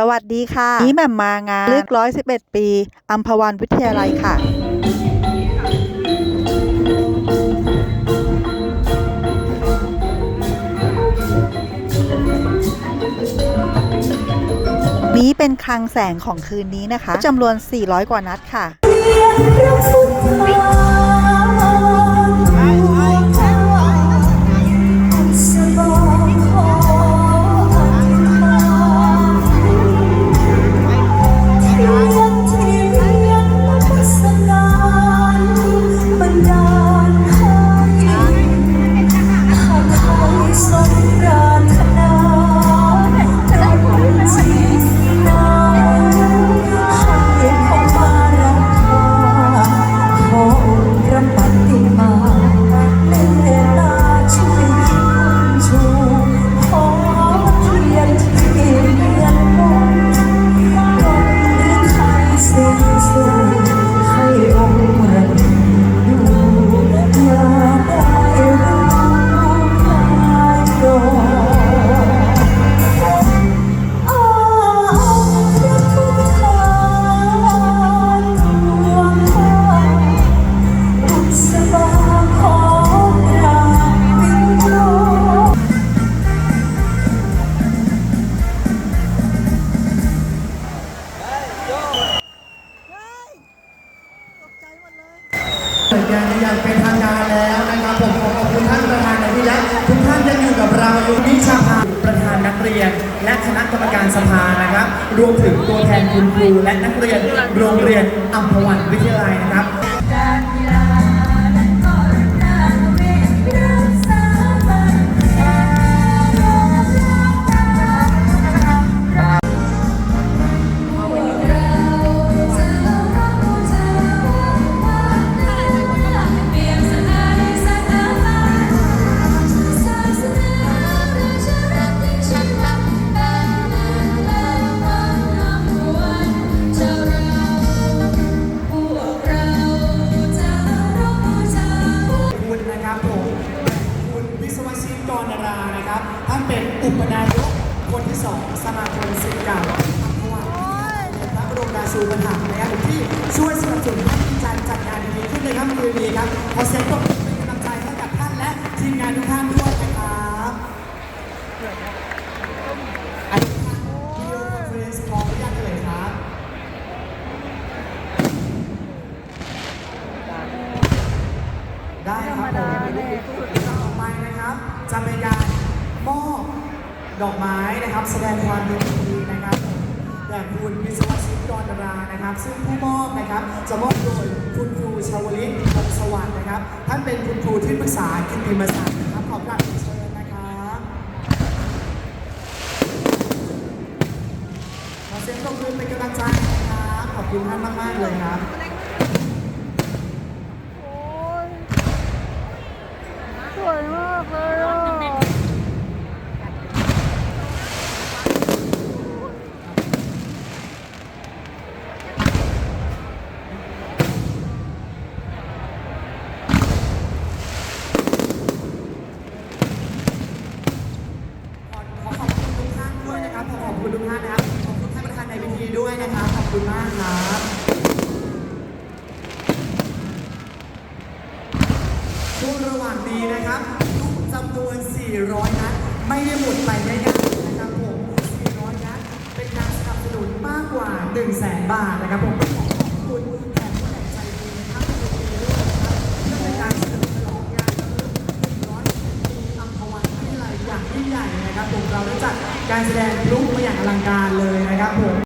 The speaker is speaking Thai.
สวัสดีค่ะ นี่แหม่มมางานลึกร้อยสิบเอ็ดปีอัมพวันวิทยาลัยค่ะ นี้เป็นคลังแสงของคืนนี้นะคะจำนวน 400 กว่านัดค่ะ งานอย่างเป็นทางการแล้วนะครับผมขอขอบคุณท่านประธานในที่และทุกท่านยังอยู่กับเราอยู่นิชาภาประธานนักเรียน และคณะกรรมการสภานะครับ รวมถึงตัวแทนคุณครูและนักเรียนโรงเรียนอัมพวันวิทยาลัยนะครับ กรนารานะครับท่านเป็นอุปนายกคนที่สองสมาคมศิษย์เก่าอัมพวันพระบรมราชูปถัมภ์นะครับที่ช่วยสนับสนุนให้มีการจัดงานดีขึ้นในค่ำคืนนี้ครับขอเสียงปรบมือเป็นกำลังใจให้กับท่านและทีมงานทุกท่านด้วยนะครับอันนี้วิดีโอคอนเฟอเรนซ์พร้อมหรือยังเอ่ยครับได้ครับผมต่อไปนะครับ จะเป็นการมอบดอกไม้นะครับ แสดงความยินดีนะครับแด่คุณวิศวชิตกรรานะครับ ซึ่งผู้มอบนะครับจะมอบโดยคุณครูชาวลิตวงสวัสดิ์นะครับ ท่านเป็นคุณครูที่ปรึกษากิตติมศักดิ์นะครับขอบคุณเชิญนะครับขอเสียงปรบมือเป็นกำลังใจนะครับขอบคุณท่านมาก ๆ เลยครับ ขอบคุณทุกท่านนะครับ ขอบคุณท่านประธานในพิธีด้วยนะครับ ขอบคุณมากครับช่วงระหว่างนี้นะครับทุกจำนวน 400 นัดไม่ได้หมดไปง่ายๆนะครับผม 400 นัดเป็นการสนับสนุนมากกว่า 1 0 0 0 0แบาทนะครับผมขอขอบคุณแทนผู้ใหญ่ใจดีนะครับทุกทีด้วยนะครับเพื่อเป็นการเฉลิมฉลองงานรำลึก100ปีอัมพวันวิทยาลัยอย่างยิ่งใหญ่ นะครับผมเราได้จัดการแสดงพลุมาอย่างอลังการเลยนะครับผม